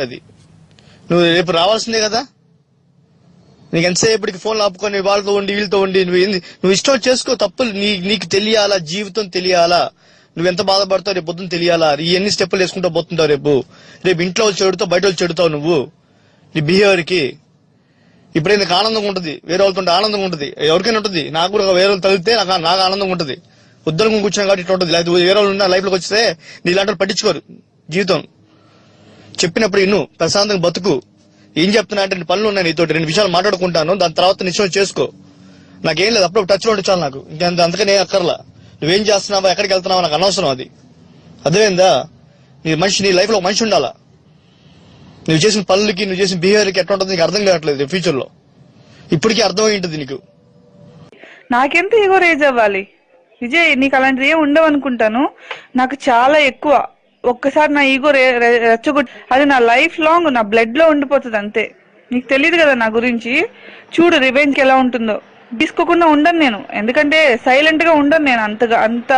అది. నువ్వు రేపు రావాల్సిందే కదా? నీకు ఎంతసేపటికి ఫోన్లు ఆపుకొని వాళ్ళతో ఉండి వీళ్ళతో ఉండి నువ్వు ఏంది? నువ్వు ఇష్టం చేసుకో తప్పులు. నీ నీకు తెలియాలా? జీవితం తెలియాలా? నువ్వు ఎంత బాధపడతావు? రేపు పొద్దున్న తెలియాలా? ఇవన్నీ ఎన్ని స్టెప్పులు వేసుకుంటా పోతుంటావు రేపు? రేపు ఇంట్లో వాళ్ళు చెడుతావు బయట వాళ్ళు చెడుతావు నువ్వు? నీ బిహేవియర్కి. ఇప్పుడే ఇప్పుడు నీకు ఆనందంగా ఉంటుంది. వేరే వాళ్ళతో ఉంటే ఆనందంగా ఉంటుంది. ఎవరికైనా ఉంటుంది. నాకు కూడా వేరే వాళ్ళు తగిలితే నాకు నాకు ఆనందంగా ఉంటుంది. ఉద్యోగం కూర్చొని కాబట్టి ఇట్లా ఉంటుంది. లేకపోతే వేరే వాళ్ళు ఉన్న లైఫ్లోకి వస్తే నీ ఇలాంటి పట్టించుకోరు జీవితం. చెప్పినప్పుడు ఇన్ను ప్రశాంతంగా బతుకు. ఏం చెప్తున్నా అంటే రెండు పనులు ఉన్నాయి నీతో రెండు విషయాలు మాట్లాడుకుంటాను దాని తర్వాత నిశ్చయం చేసుకో. నాకేం లేదు అప్పుడు టచ్లో చాలు నాకు. ఇంకా అందుకనే అక్కర్లా. నువ్వేం చేస్తున్నావా ఎక్కడికి వెళ్తున్నావా నాకు అనవసరం అది. అర్థమైందా? నీ మనిషి నీ లైఫ్లో ఒక మనిషి ఉండాలా? నువ్వు చేసిన పనులకి నువ్వు చేసిన బిహేవియర్కి ఎట్లా ఉంటుంది నీకు అర్థం కావట్లేదు ఫ్యూచర్లో. ఇప్పటికీ అర్థమై ఉంటుంది నీకు. నాకెంత ఈగో రేజ్ అవ్వాలి? విజయ్ నీకు అలాంటివి ఏం ఉండవు అనుకుంటాను నాకు చాలా ఎక్కువ. ఒక్కసారి నా ఈగో రెచ్చగొట్టి అది నా లైఫ్ లాంగ్ నా బ్లడ్లో ఉండిపోతుంది అంతే. నీకు తెలియదు కదా నా గురించి. చూడు రివెంజ్ ఎలా ఉంటుందో. తీసుకోకుండా ఉండను నేను. ఎందుకంటే సైలెంట్గా ఉండను నేను అంతగా అంత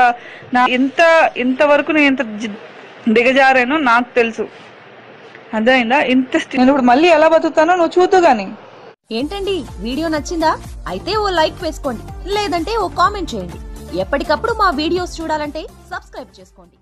నా ఎంత ఇంతవరకు నేను ఎంత దిగజారానో నాకు తెలుసు. అర్థమైందా? ఇంత నేను ఇప్పుడు మళ్ళీ ఎలా బతుకుతానో నువ్వు చూద్దు గానీ. ఏంటండి? వీడియో నచ్చిందా? అయితే ఓ లైక్ వేసుకోండి. లేదంటే ఓ కామెంట్ చేయండి. ఎప్పటికప్పుడు మా వీడియోస్ చూడాలంటే సబ్స్క్రైబ్ చేసుకోండి.